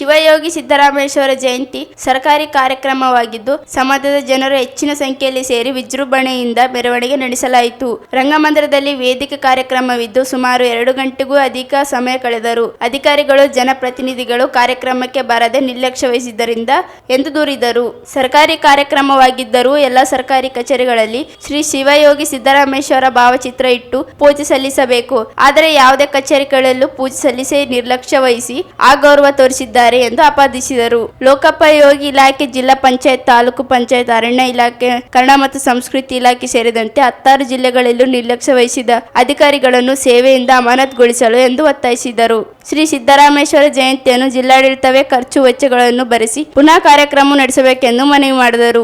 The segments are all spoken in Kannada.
ಶಿವಯೋಗಿ ಸಿದ್ದರಾಮೇಶ್ವರ ಜಯಂತಿ ಸರ್ಕಾರಿ ಕಾರ್ಯಕ್ರಮವಾಗಿದ್ದು, ಸಮಾಜದ ಜನರು ಹೆಚ್ಚಿನ ಸಂಖ್ಯೆಯಲ್ಲಿ ಸೇರಿ ವಿಜೃಂಭಣೆಯಿಂದ ಮೆರವಣಿಗೆ ನಡೆಸಲಾಯಿತು. ರಂಗಮಂದಿರದಲ್ಲಿ ವೇದಿಕೆ ಕಾರ್ಯಕ್ರಮವಿದ್ದು, ಸುಮಾರು ಎರಡು ಗಂಟೆಗೂ ಅಧಿಕ ಸಮಯ ಕಳೆದರು. ಅಧಿಕಾರಿಗಳು, ಜನಪ್ರತಿನಿಧಿಗಳು ಕಾರ್ಯಕ್ರಮಕ್ಕೆ ಬರದೆ ನಿರ್ಲಕ್ಷ್ಯ ವಹಿಸಿದ್ದರಿಂದ ಎಂದು ದೂರಿದರು ಸರ್ಕಾರಿ ಕಾರ್ಯಕ್ರಮವಾಗಿದ್ದರೂ, ಎಲ್ಲ ಸರ್ಕಾರಿ ಕಚೇರಿಗಳಲ್ಲಿ ಶ್ರೀ ಶಿವಯೋಗಿ ಸಿದ್ದರಾಮೇಶ್ವರ ಭಾವಚಿತ್ರ ಇಟ್ಟು ಪೂಜೆ ಸಲ್ಲಿಸಬೇಕು. ಆದರೆ, ಯಾವುದೇ ಕಚೇರಿಗಳಲ್ಲೂ ಪೂಜೆ ಸಲ್ಲಿಸಿ ನಿರ್ಲಕ್ಷ್ಯ ವಹಿಸಿ ಅಗೌರವ ತೋರಿಸಿದ್ದಾರೆ. ಎಂದು ಆಪಾದಿಸಿದರು. ಲೋಕೋಪಯೋಗಿ ಇಲಾಖೆ ಜಿಲ್ಲಾ ಪಂಚಾಯತ್ ತಾಲೂಕು ಪಂಚಾಯತ್ ಅರಣ್ಯ ಇಲಾಖೆ, ಕನ್ನಡ ಮತ್ತು ಸಂಸ್ಕೃತಿ ಇಲಾಖೆ ಸೇರಿದಂತೆ ಹತ್ತಾರು ಜಿಲ್ಲೆಗಳಲ್ಲೂ ನಿರ್ಲಕ್ಷ್ಯ ವಹಿಸಿದ ಅಧಿಕಾರಿಗಳನ್ನು ಸೇವೆಯಿಂದ ಅಮಾನತ್ಗೊಳಿಸಲು ಎಂದು ಒತ್ತಾಯಿಸಿದರು. ಶ್ರೀ ಸಿದ್ದರಾಮೇಶ್ವರ ಜಯಂತಿಯನ್ನು ಜಿಲ್ಲಾಡಳಿತವೇ ಖರ್ಚು ವೆಚ್ಚಗಳನ್ನು ಭರಿಸಿ ಪುನಃ ಕಾರ್ಯಕ್ರಮ ನಡೆಸಬೇಕೆಂದು ಮನವಿ ಮಾಡಿದರು.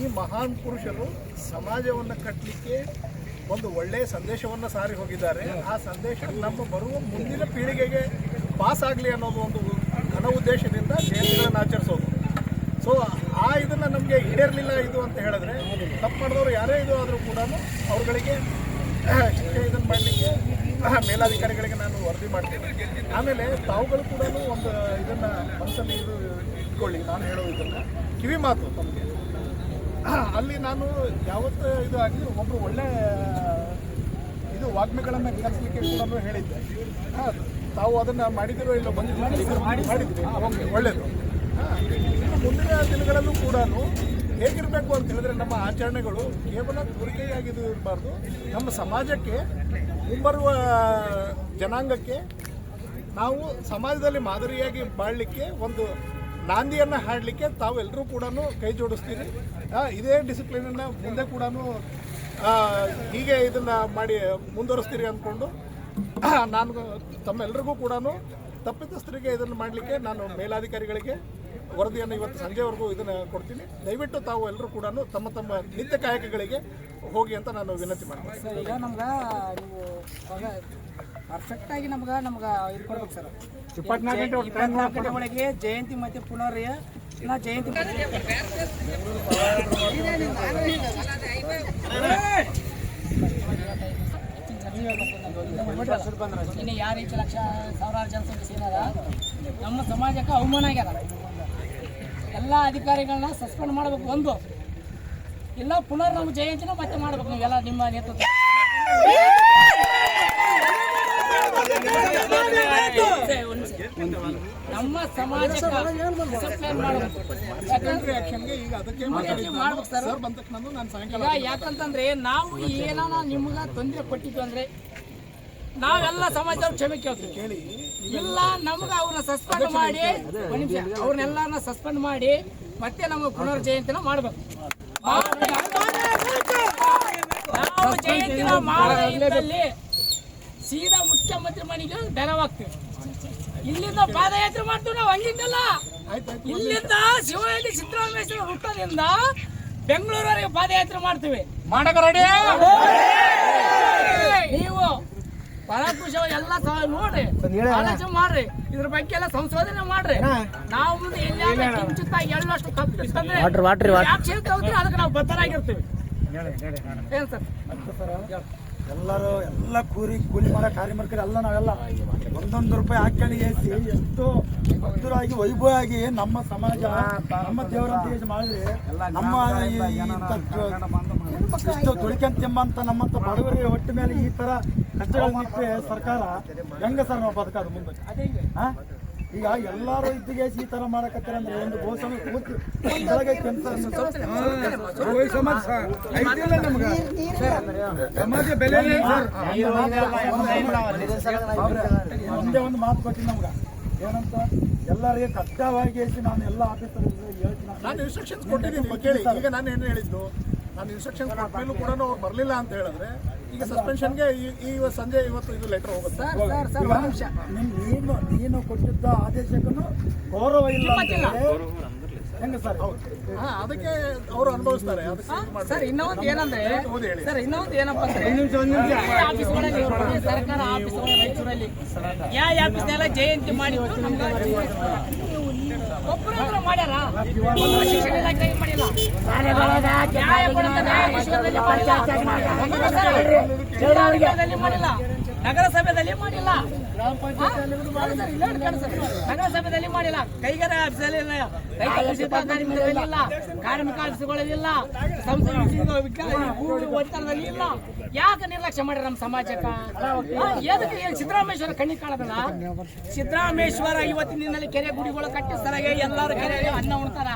ಈ ಮಹಾನ್ ಪುರುಷರು ಸಮಾಜವನ್ನು ಕಟ್ಟಲಿಕ್ಕೆ ಒಂದು ಒಳ್ಳೆಯ ಸಂದೇಶವನ್ನು ಸಾರಿ ಹೋಗಿದ್ದಾರೆ. ಆ ಸಂದೇಶ ನಮ್ಮ ಬರುವ ಮುಂದಿನ ಪೀಳಿಗೆಗೆ ಪಾಸ್ ಆಗಲಿ ಅನ್ನೋದು ಒಂದು ಘನ ಉದ್ದೇಶದಿಂದ ಜಯಂತಿಗಳನ್ನು ಆಚರಿಸೋದು. ಸೊ ಆ ಇದನ್ನು ನಮಗೆ ಈಡೇರಲಿಲ್ಲ ಇದು ಅಂತ ಹೇಳಿದ್ರೆ ತಪ್ಪು ಮಾಡಿದವರು ಯಾರೇ ಇದು ಆದರೂ ಕೂಡ ಅವ್ರುಗಳಿಗೆ ಶಿಕ್ಷೆ ಇದನ್ನು ಮಾಡಲಿಕ್ಕೆ ಮೇಲಾಧಿಕಾರಿಗಳಿಗೆ ನಾನು ವರದಿ ಮಾಡ್ತೇನೆ. ಆಮೇಲೆ ತಾವುಗಳು ಕೂಡ ಒಂದು ಇದನ್ನು ಮನಸ್ಸಲ್ಲಿ ಇದು ಇಟ್ಕೊಳ್ಳಿ. ನಾನು ಹೇಳೋ ಇದನ್ನು ಕಿವಿ ಮಾತು ತಮಗೆ. ಅಲ್ಲಿ ನಾನು ಯಾವತ್ತು ಇದು ಆಗಲಿ ಒಬ್ಬರು ಒಳ್ಳೆ, ಇದು ವಾಗ್ಮಿಗಳನ್ನು ಕಲಿಸಲಿಕ್ಕೆ ಕೂಡ ಹೇಳಿದ್ದೆ. ತಾವು ಅದನ್ನು ಮಾಡಿದಿರೋ ಇಲ್ಲ ಬಂದಿದ್ದೀರೋ ಮಾಡಿದ್ವಿ ಓಕೆ ಒಳ್ಳೆಯದು ಮುಂದಿನ ದಿನಗಳಲ್ಲೂ ಕೂಡ ಹೇಗಿರಬೇಕು ಅಂತ ಹೇಳಿದ್ರೆ ನಮ್ಮ ಆಚರಣೆಗಳು ಕೇವಲ ತೋರಿಕೆಯಾಗಿ ಇದು ಇರಬಾರ್ದು ನಮ್ಮ ಸಮಾಜಕ್ಕೆ ಮುಂಬರುವ, ಜನಾಂಗಕ್ಕೆ ನಾವು ಸಮಾಜದಲ್ಲಿ ಮಾದರಿಯಾಗಿ ಬಾಳಲಿಕ್ಕೆ ಒಂದು ನಾಂದಿಯನ್ನು ಹಾಡಲಿಕ್ಕೆ ತಾವೆಲ್ಲರೂ ಕೂಡ ಕೈ ಜೋಡಿಸ್ತೀರಿ. ಇದೇ ಡಿಸಿಪ್ಲಿನನ್ನು ಮುಂದೆ ಕೂಡ ಹೀಗೆ ಇದನ್ನು ಮಾಡಿ ಮುಂದುವರಿಸ್ತೀರಿ ಅಂದ್ಕೊಂಡು ನಾನು ತಮ್ಮೆಲ್ಲರಿಗೂ ಕೂಡ ತಪ್ಪಿತಸ್ಥರಿಗೆ ಇದನ್ನು ಮಾಡಲಿಕ್ಕೆ ನಾನು ಮೇಲಾಧಿಕಾರಿಗಳಿಗೆ ವರದಿಯನ್ನು ಇವತ್ತು ಸಂಜೆವರೆಗೂ ಇದನ್ನು ಕೊಡ್ತೀನಿ. ದಯವಿಟ್ಟು ತಾವು ಎಲ್ಲರೂ ಕೂಡ ತಮ್ಮ ತಮ್ಮ ನಿತ್ಯ ಕಾಯಕಗಳಿಗೆ ಹೋಗಿ ಅಂತ ನಾನು ವಿನಂತಿ ಮಾಡ್ತೀನಿ ಈಗ ನಮ್ಗೆ ನೀವು ಪರ್ಫೆಕ್ಟ್ ಆಗಿ ನಮ್ಗೆ ನಮ್ಗೆ ಇದು ಕೊಡ್ಬೇಕು ಸರ್. ಇಪ್ಪತ್ನಾಲ್ಕು ಗಂಟೆ ಇಪ್ಪತ್ನಾಲ್ಕು ಗಂಟೆ ಒಳಗೆ ಜಯಂತಿ ಮತ್ತೆ ಪುನರ್ಯ ಜಯಂತಿ ಇನ್ನು ಯಾರು ರೀತಿ ಲಕ್ಷ ಸಾವಿರಾರು ಜನಸಂಖ್ಯೆ ಸೇರಿದ ನಮ್ಮ ಸಮಾಜಕ್ಕೆ ಅವಮಾನ ಆಗ್ಯದ. ಎಲ್ಲ ಅಧಿಕಾರಿಗಳನ್ನ ಸಸ್ಪೆಂಡ್ ಮಾಡಬೇಕು ಒಂದು. ಇಲ್ಲ ಪುನರ್ ನಮ್ಮ ಜಯಂತಿನ ಮತ್ತೆ ಮಾಡ್ಬೇಕು ನೀವೆಲ್ಲ ನಿಮ್ಮ ನೇತೃತ್ವ. ನಮ್ಮ ಸಮಾಜಕ್ಕೆ ಯಾಕಂತಂದ್ರೆ ನಾವು ಏನಾನ ನಿಮ್ಗ ತೊಂದರೆ ಕೊಟ್ಟಿದ್ವಿ ಅಂದ್ರೆ ನಾವೆಲ್ಲ ಸಮಾಜದವ್ರು ಕ್ಷಮೆ ಕೇಳ್ತೀವಿ. ಕೇಳಿ ಇಲ್ಲ ನಮ್ಗೆ ಅವ್ರನ್ನ ಸಸ್ಪೆಂಡ್ ಮಾಡಿ ಅವ್ರನ್ನೆಲ್ಲ ಸಸ್ಪೆಂಡ್ ಮಾಡಿ ಮತ್ತೆ ನಮಗೆ ಪುನರ್ ಜಯಂತಿನ ಮಾಡ್ಬೇಕು. ನಾವು ಜಯಂತಿನ ಸೀದಾ ಮುಖ್ಯಮಂತ್ರಿ ಮನೆಗೆ ಬೆರವಾಗ್ತೀವಿ ಇಲ್ಲಿಂದ ಪಾದಯಾತ್ರೆ ಮಾಡ್ತೀವಿ ನಾವು ಅಲ್ಲಿಂದಲ್ಲ ಆಯ್ತಾಯ್ತು ಇಲ್ಲಿಂದ ಶಿವಯೋಗಿ ಸಿದ್ದರಾಮೇಶ್ವರ ವೃತ್ತದಿಂದ ಬೆಂಗಳೂರವರೆಗೆ ಪಾದಯಾತ್ರೆ ಮಾಡ್ತೀವಿ. ನೀವು ಪರಾಕುಶ ಎಲ್ಲ ನೋಡ್ರಿ ಆಲೋಚನೆ ಮಾಡ್ರಿ. ಇದ್ರ ಬಗ್ಗೆ ಎಲ್ಲ ಸಂಶೋಧನೆ ಮಾಡ್ರಿ. ನಾವು ಮುಂದೆ ಎಲ್ಲಿ ಎಲ್ಲಷ್ಟು ತಪ್ಪು ಇತ್ತಂದ್ರೆ ಆಕ್ಷನ್ ತಗೋತೀವಿ ಅದಕ್ಕೆ ನಾವು ಬದ್ಧರಾಗಿರ್ತೀವಿ. ಏನ್ ಸರ್ ಎಲ್ಲರೂ ಎಲ್ಲ ಕೂಲಿ ಕೂಲಿ ಮಾಡೋ ಕಾರ್ಮಿಕರು ಎಲ್ಲ ನಾವೆಲ್ಲ ಒಂದೊಂದು ರೂಪಾಯಿ ಹಾಕೊಂಡು ಏಸಿ ಎಷ್ಟು ಭಕ್ತರಾಗಿ ಆಗಿ ನಮ್ಮ ಸಮಾಜ, ನಮ್ಮ ದೇವರಂತ ಮಾಡಿದ್ರೆ ನಮ್ಮ ಇಷ್ಟು ದುಡಿಕಂತ ತಿಂಬಂತ ನಮ್ಮಂತ ಬಡವರಿ ಹೊಟ್ಟೆ ಮೇಲೆ ಈ ತರ ಕಷ್ಟಗಳನ್ನಿಟ್ಟರೆ ಸರ್ಕಾರ ಹೆಂಗ ಸರ್ ನಾವು ಬದುಕೋದು ಮುಂದೆ? ಈಗ ಎಲ್ಲಾರು ಇದ್ದಿಗೆ ಈ ತರ ಮಾಡಕತ್ತಾರೆ ಅಂದ್ರೆ ಒಂದು ಗೋಸಮ ಪೂರ್ತಿ ಬೆಳಗ್ಗೆ ಕೆಲಸ ಸಮಾಜ ಬೆಲೆ ಒಂದೇ ಒಂದು ಮಾತು ಕೊಟ್ಟಿನಿ ನಮ್ಗ ಏನಂತ ಎಲ್ಲರಿಗೆ ಕಡ್ಡಾಯವಾಗಿ ಹೇಳಿ ನಾನು ಎಲ್ಲ ಆಫೀಸರ್ ಹೇಳ್ತೀನಿ ನಾನು ಇನ್ಸ್ಟ್ರಕ್ಷನ್ಸ್ ಕೊಟ್ಟಿದ್ದೀನಿ ಕೇಳಿ ಈಗ ನಾನು ಏನು ಹೇಳಿದ್ದು ನಾನು ಇನ್ಸ್ಟ್ರಕ್ಷನ್ಸ್ ಕೊಟ್ಟ ಮೇಲೂ ಕೂಡ ಅವ್ರು ಬರಲಿಲ್ಲ ಅಂತ ಹೇಳಿದ್ರೆ ಈಗ ಸಸ್ಪೆನ್ಷನ್ಗೆ ಈ ಈ ಸಂಜೆ ಇವತ್ತು ಇದು ಲೆಟರ್ ಹೋಗುತ್ತೆ. ಸರ್ ಸರ್ ಸರ್ ನಿಮ್ಮ ನಿಮಿಷ. ನಿಮ್ ನೀನು ನೀನು ಕೊಟ್ಟಿದ್ದ ಆದೇಶಕ್ಕೂ ಗೌರವ ಇಲ್ಲ. ಅದಕ್ಕೆ ಅವರು ಅನುಭವಿಸ್ತಾರೆ. ಸರ್ ಇನ್ನೊಂದು ಏನಂದ್ರೆ. ಸರ್ ಇನ್ನೊಂದು ಏನಪ್ಪ ಅಂದ್ರೆ ಆಫೀಸ್ಗಳಲ್ಲಿ ಇವ್ರು ಸರ್ಕಾರ ಆಫೀಸ್ಗಳು ರಾಯಚೂರಲ್ಲಿ. ಯಾವ ಆಫೀಸ್ನೆಲ್ಲ ಜಯಂತಿ ಮಾಡಿ ನಮ್ಗೆ ಒಬ್ಬರು ಮಾಡ್ಯಾರ? ಶಿಕ್ಷಣ ಇಲಾಖೆಗೆ ಮಾಡಿಲ್ಲ. ನ್ಯಾಯ ಕೊಡುತ್ತೆ ನ್ಯಾಯ ಮಾಡಿಲ್ಲ. ನಗರಸಭೆಯಲ್ಲಿ ಮಾಡಿಲ್ಲ. ನಗರಸಭೆಯಲ್ಲಿ ಮಾಡಿಲ್ಲ. ಕೈಗಾರ ಇಲ್ಲ. ಕಾರ್ಮಿಕ ಆಫೀಸ್ಗಳಲ್ಲಿ ಇಲ್ಲ. ಸಂಸ್ಥೆ ಇಲ್ಲ. ಯಾಕೆ ನಿರ್ಲಕ್ಷ್ಯ ಮಾಡ್ಯಾರ ನಮ್ಮ ಸಮಾಜಕ್ಕೆ? ಎದಕ್ಕೆ ಸಿದ್ದರಾಮೇಶ್ವರ ಕಣ್ಣಿಗೆ ಕಾಣದಲ್ಲ ಸಿದ್ದರಾಮೇಶ್ವರ ಇವತ್ತಿನ ದಿನದಲ್ಲಿ ಕೆರೆ ಗುಡಿಗಳು ಕಟ್ಟಿಸ್ತಾರಾಗೆ ಎಲ್ಲರೂ ಕೆರೆ ಅನ್ನ ಉಣ್ತಾರ.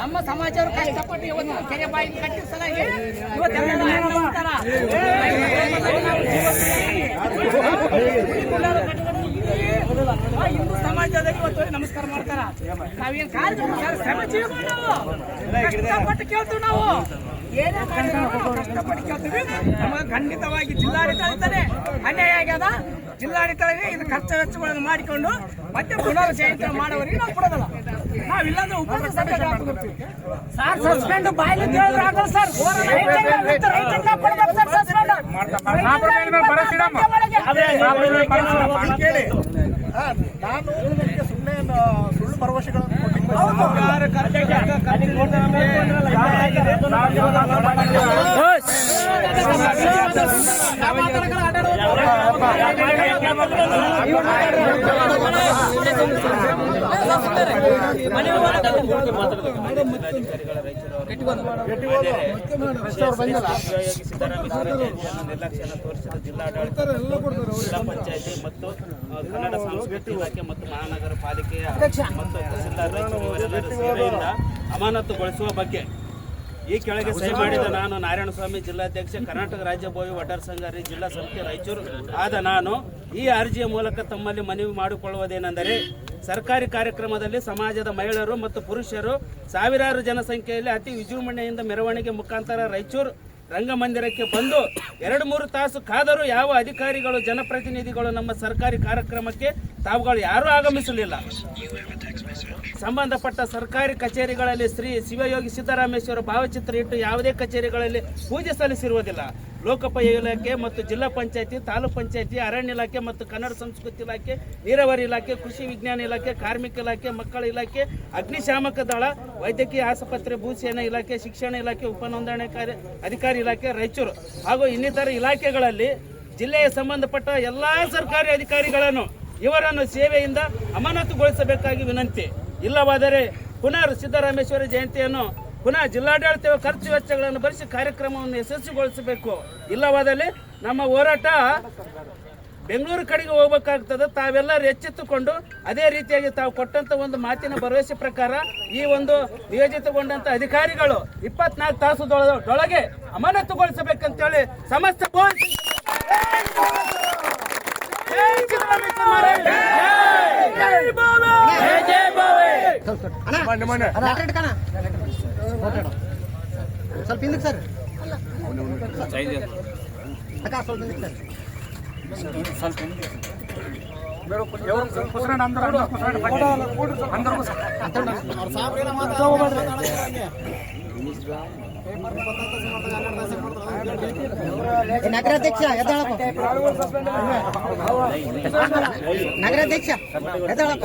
ನಮ್ಮ ಸಮಾಜವರು ಕಷ್ಟಪಟ್ಟು ಇವತ್ತು ಕೆರೆ ಬಾಯಿ ಕಟ್ಟಿಸ್ತಾರ ಇವತ್ತೆಲ್ಲ ಉಣ್ತಾರ. ಆ ನಮಸ್ಕಾರ. ಮಾಡ್ತಾರ ಕೇಳ್ತೀವಿ ನಾವು ಕೇಳ್ತೀವಿ ಖಂಡಿತವಾಗಿ ಜಿಲ್ಲಾಡಳಿತ ಅನ್ಯಾಯ ಆಗ್ಯದ ಜಿಲ್ಲಾಡಳಿತ ಇದು ಖರ್ಚು ವೆಚ್ಚಗಳನ್ನು ಮಾಡಿಕೊಂಡು ಮತ್ತೆ ಪುನರ್ ಜಯಂತಿ ಮಾಡೋವರಿಗೆ ನಾವು ಕೊಡೋದಲ್ಲ ನಾವಿಲ್ಲಾಂದ್ರೆ ಉಪದ್ರ ಸರ್ ಸಸ್ಪೆಂಡ್ ಸರ್ ಕೇಳಿ ನಾನು ನಿಮಗೆ ಸುಮ್ಮನೆ ಸುಳ್ಳು ಭರವಸೆಗಳನ್ನು ಕೊಟ್ಟಿಲ್ಲ ನಿರ್ಲಕ್ಷ್ಯನ ತೋರಿಸಿದ ಜಿಲ್ಲಾಡಳಿತ ಜಿಲ್ಲಾ ಪಂಚಾಯತಿ ಮತ್ತು ಕನ್ನಡ ಸಂಸ್ಕೃತಿ ಇಲಾಖೆ ಮತ್ತು ಮಹಾನಗರ ಪಾಲಿಕೆಯ ಮತ್ತು ತಹಸೀಲ್ದಾರ್ ಅಮಾನತುಗೊಳಿಸುವ ಬಗ್ಗೆ ಈ ಕೆಳಗೆ ಸಹಿ ಮಾಡಿದ ನಾನು ನಾರಾಯಣಸ್ವಾಮಿ ಜಿಲ್ಲಾಧ್ಯಕ್ಷ ಕರ್ನಾಟಕ ರಾಜ್ಯ ಬೋವಿ ವಟಾರ ಸಂಘ ಜಿಲ್ಲಾ ಸಮಿತಿ ರಾಯಚೂರು ಆದ ನಾನು. ಈ ಅರ್ಜಿಯ ಮೂಲಕ ತಮ್ಮಲ್ಲಿ ಮನವಿ ಮಾಡಿಕೊಳ್ಳುವುದೇನೆಂದರೆ ಸರ್ಕಾರಿ ಕಾರ್ಯಕ್ರಮದಲ್ಲಿ ಸಮಾಜದ ಮಹಿಳೆಯರು ಮತ್ತು ಪುರುಷರು ಸಾವಿರಾರು ಜನಸಂಖ್ಯೆಯಲ್ಲಿ ಅತಿ ವಿಜೃಂಭಣೆಯಿಂದ ಮೆರವಣಿಗೆ ಮುಖಾಂತರ ರಾಯಚೂರು ರಂಗಮಂದಿರಕ್ಕೆ ಬಂದು ಎರಡು ಮೂರು ತಾಸು ಕಾದರೂ ಯಾವ ಅಧಿಕಾರಿಗಳು ಜನಪ್ರತಿನಿಧಿಗಳು ನಮ್ಮ ಸರ್ಕಾರಿ ಕಾರ್ಯಕ್ರಮಕ್ಕೆ ತಾವುಗಳು ಯಾರೂ ಆಗಮಿಸಲಿಲ್ಲ. ಸಂಬಂಧಪಟ್ಟ ಸರ್ಕಾರಿ ಕಚೇರಿಗಳಲ್ಲಿ ಶ್ರೀ ಶಿವಯೋಗಿ ಸಿದ್ದರಾಮೇಶ್ವರ ಭಾವಚಿತ್ರ ಇಟ್ಟು ಯಾವುದೇ ಕಚೇರಿಗಳಲ್ಲಿ ಪೂಜೆ ಸಲ್ಲಿಸಿರುವುದಿಲ್ಲ. ಲೋಕೋಪಯೋಗಿ ಇಲಾಖೆ ಮತ್ತು ಜಿಲ್ಲಾ ಪಂಚಾಯತಿ, ತಾಲೂಕು ಪಂಚಾಯತಿ, ಅರಣ್ಯ ಇಲಾಖೆ ಮತ್ತು ಕನ್ನಡ ಸಂಸ್ಕೃತಿ ಇಲಾಖೆ, ನೀರಾವರಿ ಇಲಾಖೆ, ಕೃಷಿ ವಿಜ್ಞಾನ ಇಲಾಖೆ, ಕಾರ್ಮಿಕ ಇಲಾಖೆ, ಮಕ್ಕಳ ಇಲಾಖೆ, ಅಗ್ನಿಶಾಮಕ ದಳ, ವೈದ್ಯಕೀಯ ಆಸ್ಪತ್ರೆ, ಭೂಸೇನಾ ಇಲಾಖೆ, ಶಿಕ್ಷಣ ಇಲಾಖೆ ಉಪನೋಂದಣಾಕಾರಿ ಅಧಿಕಾರಿ ಇಲಾಖೆ, ರಾಯಚೂರು ಹಾಗೂ ಇನ್ನಿತರ ಇಲಾಖೆಗಳಲ್ಲಿ ಜಿಲ್ಲೆಯ ಸಂಬಂಧಪಟ್ಟ ಎಲ್ಲ ಸರ್ಕಾರಿ ಅಧಿಕಾರಿಗಳನ್ನು ಇವರನ್ನು ಸೇವೆಯಿಂದ ಅಮಾನತುಗೊಳಿಸಬೇಕಾಗಿ ವಿನಂತಿ. ಇಲ್ಲವಾದರೆ ಪುನರ್ ಸಿದ್ದರಾಮೇಶ್ವರ ಜಯಂತಿಯನ್ನು ಪುನಃ ಜಿಲ್ಲಾಡಳಿತ ಖರ್ಚು ವೆಚ್ಚಗಳನ್ನು ಭರಿಸಿ ಕಾರ್ಯಕ್ರಮವನ್ನು ಯಶಸ್ವಿಗೊಳಿಸಬೇಕು. ಇಲ್ಲವಾದಲ್ಲಿ ನಮ್ಮ ಹೋರಾಟ ಬೆಂಗಳೂರು ಕಡೆಗೆ ಹೋಗ್ಬೇಕಾಗ್ತದೆ. ತಾವೆಲ್ಲರೂ ಎಚ್ಚೆತ್ತುಕೊಂಡು ಅದೇ ರೀತಿಯಾಗಿ ತಾವು ಕೊಟ್ಟಂತ ಒಂದು ಮಾತಿನ ಭರವಸೆ ಪ್ರಕಾರ ಈ ಒಂದು ನಿಯೋಜಿತಗೊಂಡಂತ ಅಧಿಕಾರಿಗಳು ಇಪ್ಪತ್ನಾಲ್ಕು ತಾಸುದೊಳಗೆ ಅಮಾನತುಗೊಳಿಸಬೇಕಂತೇಳಿ ಸಮಸ್ತ ಸ್ವಲ್ಪ ಹಿಂದಕ್ಕೆ ಸರ್. ಅಕ್ಕ ಸ್ವಲ್ಪ ಹಿಂದಕ್ಕೆ ಸರ್. ಏ, ನಗರಾಧ್ಯಕ್ಷ ಎದ್ದಾಳಪ್ಪ. ನಗರಾಧ್ಯಕ್ಷ ಎದ್ದಾಳಪ್ಪ.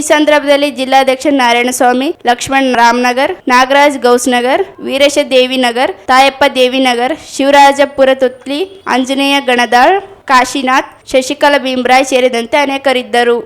ಈ ಸಂದರ್ಭದಲ್ಲಿ ಜಿಲ್ಲಾಧ್ಯಕ್ಷ ನಾರಾಯಣಸ್ವಾಮಿ, ಲಕ್ಷ್ಮಣ್ ರಾಮನಗರ್, ನಾಗರಾಜ್ ಗೌಸ್ನಗರ್ ವೀರೇಶ ದೇವಿನಗರ್ ತಾಯಪ್ಪ ದೇವಿನಗರ್ ಶಿವರಾಜಪುರ ತುತ್ಲಿ, ಆಂಜನೇಯ ಗಣದಾಳ್, ಕಾಶಿನಾಥ್, ಶಶಿಕಲಾ ಭೀಮ್ರಾಯ್ ಸೇರಿದಂತೆ ಅನೇಕರಿದ್ದರು.